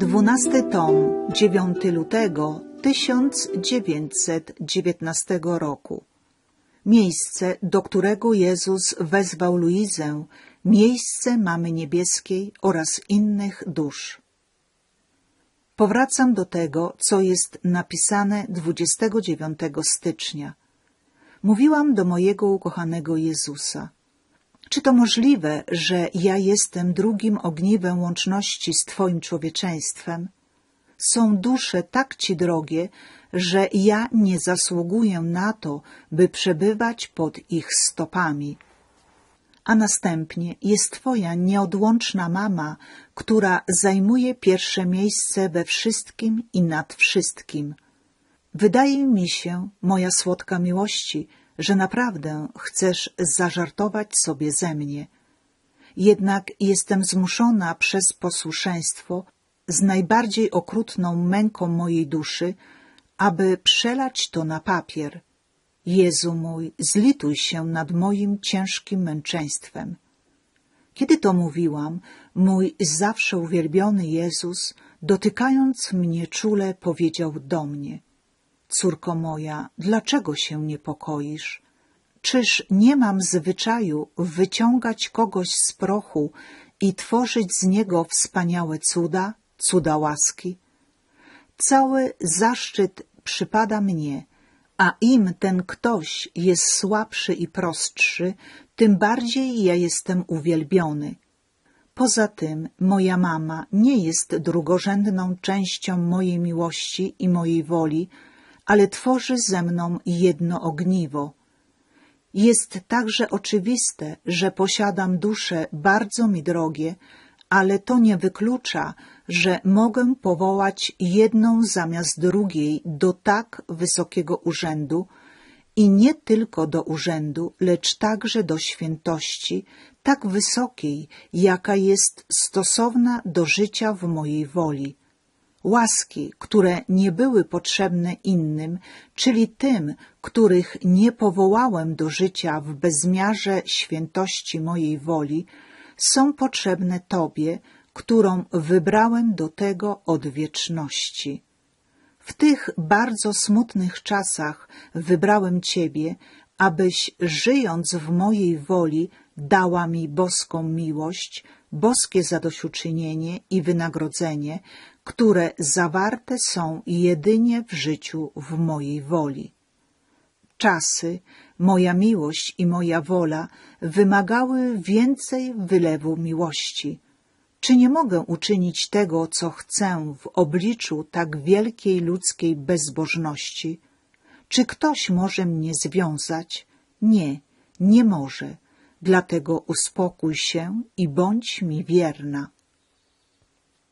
Dwunasty tom, 9 lutego 1919 roku. Miejsce, do którego Jezus wezwał Luizę, miejsce Mamy Niebieskiej oraz innych dusz. Powracam do tego, co jest napisane 29 stycznia. Mówiłam do mojego ukochanego Jezusa. Czy to możliwe, że ja jestem drugim ogniwem łączności z Twoim człowieczeństwem? Są dusze tak Ci drogie, że ja nie zasługuję na to, by przebywać pod ich stopami. A następnie jest Twoja nieodłączna mama, która zajmuje pierwsze miejsce we wszystkim i nad wszystkim. Wydaje mi się, moja słodka miłości, że naprawdę chcesz zażartować sobie ze mnie. Jednak jestem zmuszona przez posłuszeństwo z najbardziej okrutną męką mojej duszy, aby przelać to na papier. Jezu mój, zlituj się nad moim ciężkim męczeństwem. Kiedy to mówiłam, mój zawsze uwielbiony Jezus, dotykając mnie czule, powiedział do mnie — Córko moja, dlaczego się niepokoisz? Czyż nie mam zwyczaju wyciągać kogoś z prochu i tworzyć z niego wspaniałe cuda, cuda łaski? Cały zaszczyt przypada mnie, a im ten ktoś jest słabszy i prostszy, tym bardziej ja jestem uwielbiony. Poza tym moja mama nie jest drugorzędną częścią mojej miłości i mojej woli, ale tworzy ze mną jedno ogniwo. Jest także oczywiste, że posiadam dusze bardzo mi drogie, ale to nie wyklucza, że mogę powołać jedną zamiast drugiej do tak wysokiego urzędu i nie tylko do urzędu, lecz także do świętości, tak wysokiej, jaka jest stosowna do życia w mojej woli łaski, które nie były potrzebne innym, czyli tym, których nie powołałem do życia w bezmiarze świętości mojej woli, są potrzebne Tobie, którą wybrałem do tego od wieczności. W tych bardzo smutnych czasach wybrałem Ciebie, abyś, żyjąc w mojej woli, dała mi boską miłość, boskie zadośćuczynienie i wynagrodzenie, które zawarte są jedynie w życiu w mojej woli. Czasy, moja miłość i moja wola wymagały więcej wylewu miłości. Czy nie mogę uczynić tego, co chcę w obliczu tak wielkiej ludzkiej bezbożności? Czy ktoś może mnie związać? Nie, nie może. Dlatego uspokój się i bądź mi wierna.